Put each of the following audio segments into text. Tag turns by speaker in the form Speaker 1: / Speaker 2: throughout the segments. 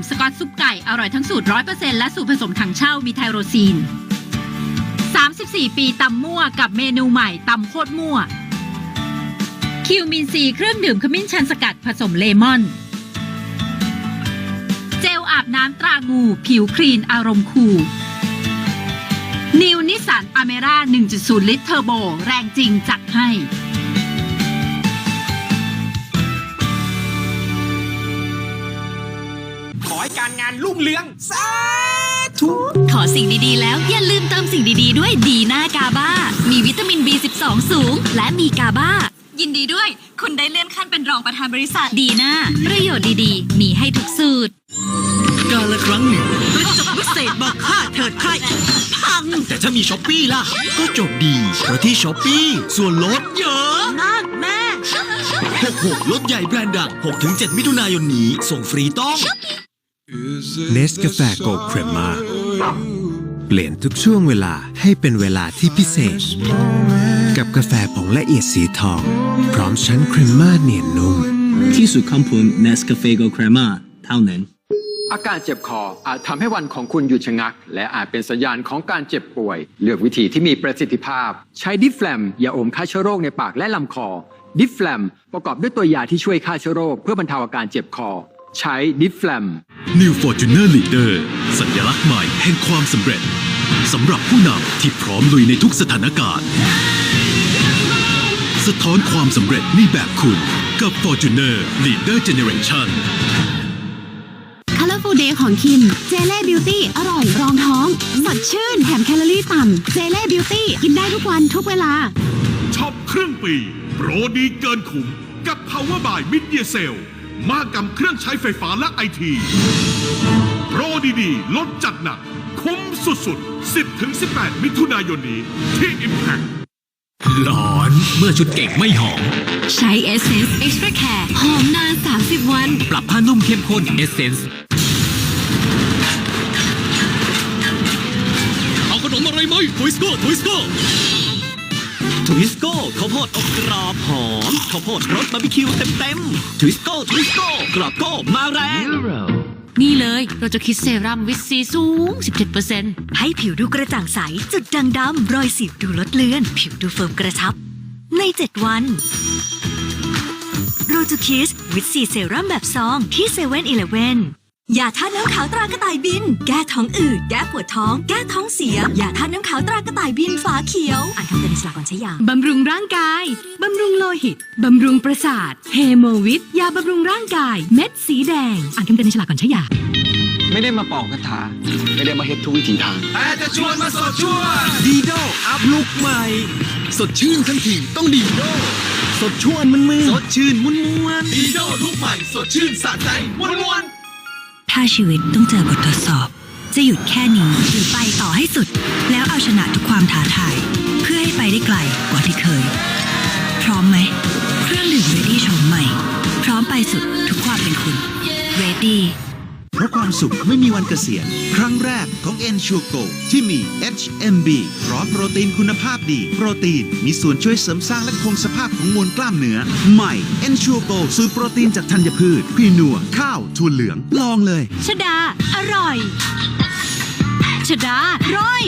Speaker 1: ำสกอตซุปไก่ อร่อยทั้งสูตร 100%และสูตรผสมถังเช่ามีไทโรซีน 34 ปีตำมั่วกับเมนูใหม่ตำโคตรมั่ว คิวมินซีเครื่องดื่มขมิ้นชันสกัดผสมเลมอน เจลอาบน้ำตรางู ผิวคลีนอารมณ์คูลนิวนิสันอเมร่า 1.0 ลิตรเทอร์โบ แรงจริงจัดให้
Speaker 2: การงานรุ่งเรืองสาธุ
Speaker 3: ขอสิ่งดีๆ แล้วอย่าลืมเติมสิ่งดีๆ ด้วยดีน่ากาบ้า มีวิตามิน B12 สูง และมีกาบ้า ยินดีด้วย คุณได้เลื่อนขั้นเป็นรองประธานบริษัทดีน่าประโยชน์ดีๆ มีให้ทุกสูตร
Speaker 4: กาละครั้งหนึ่งกระจกวิเศษมาฆ่าเถิดใครพัง แต่ถ้ามีช้อปปี้ล่ะ ก็จบดีเพราะที่ช้อปปี้ส่วนลดเยอะมากแม่66ลดใหญ่แบรนด์ดัง 6-7 มิถุนายนนี้ ส่งฟรีต้อง
Speaker 5: เนสกาแฟโกลด์เครมมาเปลี่ยนทุกช่วงเวลาให้เป็นเวลาที่พิเศษ กับกาแฟผงละเอียดสีทอง พร้อมชั้นครีมมาเนียนนุ่ม
Speaker 6: ที่สุดคำพูน Nescafe Go Crema เท่านั้น
Speaker 7: อาการเจ็บคออาจทำให้วันของคุณหยุดชะงัก และอาจเป็นสัญญาณของการเจ็บป่วย เลือกวิธีที่มีประสิทธิภาพ ใช้ดิฟแฟลมยาอมฆ่าเชื้อโรคในปากและลำคอ ดิฟแฟลมประกอบด้วยตัวยาที่ช่วยฆ่าเชื้อโรคเพื่อบรรเทาอาการเจ็บคอ ใช้ดิฟแฟลม
Speaker 8: New Fortuner Leader สัญลักษณ์ใหม่แห่งความสำเร็จสำหรับผู้นำที่พร้อมลุยในทุกสถานการณ์ สะท้อนความสำเร็จในแบบคุณกับ Fortuner Leader Generation
Speaker 9: Colorful Day ของคิม เจเล่บิวตี้อร่อยรองท้อง สดชื่นแถมแคลอรี่ต่ำ เจเล่บิวตี้กินได้ทุกวันทุกเวลา
Speaker 8: ช็อปครึ่งปี โปรดีเกินขุมกับ Power by Mid Year Sale มากกับเครื่องใช้ไฟฟ้าและไอที โปรดีๆ ลดจัดหนัก คุ้มสุดๆ 10-18 มิถุนายนนี้ ที่ Impact
Speaker 4: หลอนเมื่อชุดเก่งไม่หอม
Speaker 3: ใช้ Essence Extra Care หอมนาน 30 วัน
Speaker 4: ปรับผ้านุ่มเข้มข้น Essence เอาขนมอะไรไหมทวิสโก้ทวิสโก้ ทวิสโก้ข้าวโพดอบกรอบหอมข้าวโพดรสบาร์บีคิวเต็มเต็มทวิสโก้ทวิสโก้กรอบโก้มาแรง
Speaker 1: นี่เลยเราจะคิดเซรั่มวิตซีสูง 17%
Speaker 3: ให้ผิวดูกระจ่างใส จุดด่างดำรอยสิวดูลดเลือน ผิวดูเฟิร์มกระชับ ใน 7 วันโรจูคิสวิตซีเซรั่มแบบซองที่7 e เ e ่ e ออ ย่าทาน้ำขาวตรากระต่ายบิน แก้ท้องอืด แก้ปวดท้อง แก้ท้องเสียอย่าทาน้ำขาวตรากระต่ายบินฝาเขียว อ่านคำเตือนในฉลากก่อนใช้ยา
Speaker 9: บำรุงร่างกาย บำรุงโลหิต บำรุงประสาท เฮโมวิต ยาบำรุงร่างกาย เม็ดสีแดง อ่านคำเตือนในฉลากก่อนใช้ยา
Speaker 7: ไม่ได้มาเป่าคาถา ไม่ได้มาเฮ็ดทุกวิถีทาง
Speaker 2: แต่จะชวนมาสดช่วย
Speaker 4: ดีโดอัพลุกใหม่ สดชื่นทันทีต้องดีโดสดช่วนมันมือสดชื่นมุนมวน
Speaker 2: ดีโดลูกใหม่ สดชื่นสะใจมวนวน
Speaker 3: ถ้าชีวิตต้องเจอบททดสอบ จะหยุดแค่นี้หรือไปต่อให้สุด แล้วเอาชนะทุกความท้าทาย เพื่อให้ไปได้ไกลกว่าที่เคย พร้อมไหม เครื่องดื่มเรดี้โฉมใหม่ พร้อมไปสุดทุกความเป็นคุณ Ready
Speaker 10: เพราะ ความสุขไม่มีวันเกษียณ ครั้งแรกของ e n s u r e Go ที่มี HMB พร้อมโปรตีนคุณภาพดี โปรตีนมีส่วนช่วยเสริมสร้างและคงสภาพของมวลกล้ามเนื้อ ใหม่ e n s u r e Go สูตรโปรตีนจากธัญพืชครีนัว ข้าวถั่วเหลือง ลองเลย
Speaker 9: ชดา อร่อย ชดาร้อย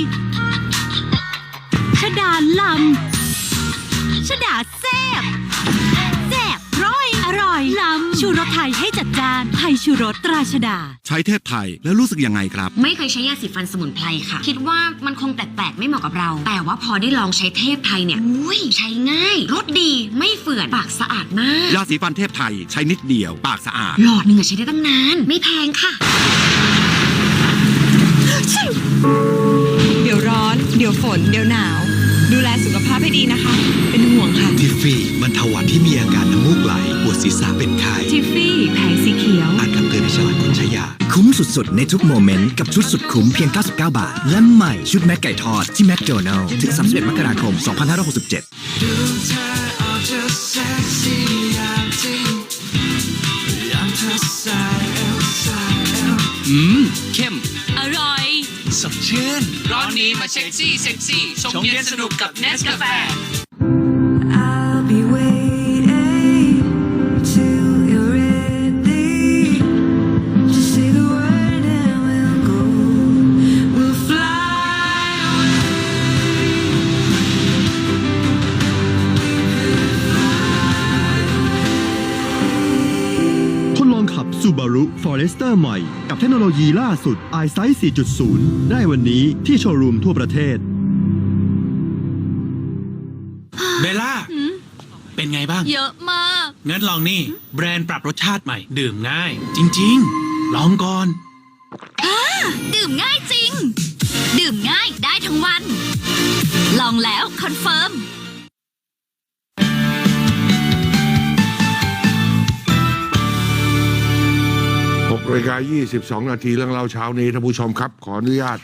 Speaker 9: ชดาลำ ชดาแซ่บแซ่บร้อย อร่อยลำชูรสไทยให้จัดจานไทยชูรสตราชดา
Speaker 5: ใช้เทพไทยแล้วรู้สึกยังไงครับ
Speaker 11: ไม่เคยใช้ยาสีฟันสมุนไพรค่ะ คิดว่ามันคงแปลกๆไม่เหมาะกับเรา แต่ว่าพอได้ลองใช้เทพไทยเนี่ยอุ้ยใช้ง่ายรสดีไม่เฝื่อนปากสะอาดมาก
Speaker 5: ยาสีฟันเทพไทยใช้นิดเดียวปากสะอาด
Speaker 11: หลอดหนึ่งอะใช้ได้ตั้งนานไม่แพงค่ะ
Speaker 12: เดี๋ยวร้อน เดี๋ยวฝน เดี๋ยวหนาว ดูแลสุขภาพให้ดีนะคะ เป็นห่วงค่ะ
Speaker 10: ทิฟฟี่บรรเทาหวัดที่มีอาการน้ำมูกไหล ปวดศีรษะเป็นไข้ คุ้
Speaker 4: มสุดๆ ในทุกโมเมนต์ กับชุดสุดคุ้มเพียง 99 บาท และใหม่ชุดแม็กไก่ทอดที่แมคโดนัลล์ถึง 31 มกราคม 2567
Speaker 2: ดูเธอเอาจะเซ็กซี่อย่างจริงอยากเธอใส่เอลใส่เอล
Speaker 4: อืม เข้ม
Speaker 3: อร่อย
Speaker 4: สดชื่น
Speaker 2: ร้อนนี้มาเช็คซี่เซ็กซี่ชงเย็นสนุกกับเนสกาแฟ
Speaker 13: สเตอร์ใหม่ กับเทคโนโลยีล่าสุด i s i 4.0 ได้วันนี้ที่โชว์รูมทั่วประเทศ
Speaker 14: เบลล่า เป็นไงบ้าง
Speaker 9: เยอะมาก
Speaker 14: งั้นลองนี่ แบรนด์ปรับรสชาติใหม่ ดื่มง่าย จริง ๆ ลองก่อน
Speaker 9: ดื่มง่ายจริง ดื่มง่ายได้ทั้งวัน ลองแล้วคอนเฟิร์ม
Speaker 15: 6นาฬิกา22 นาทีเรื่องเราเช้านี้ท่านผู้ชมครับ ขออนุญาต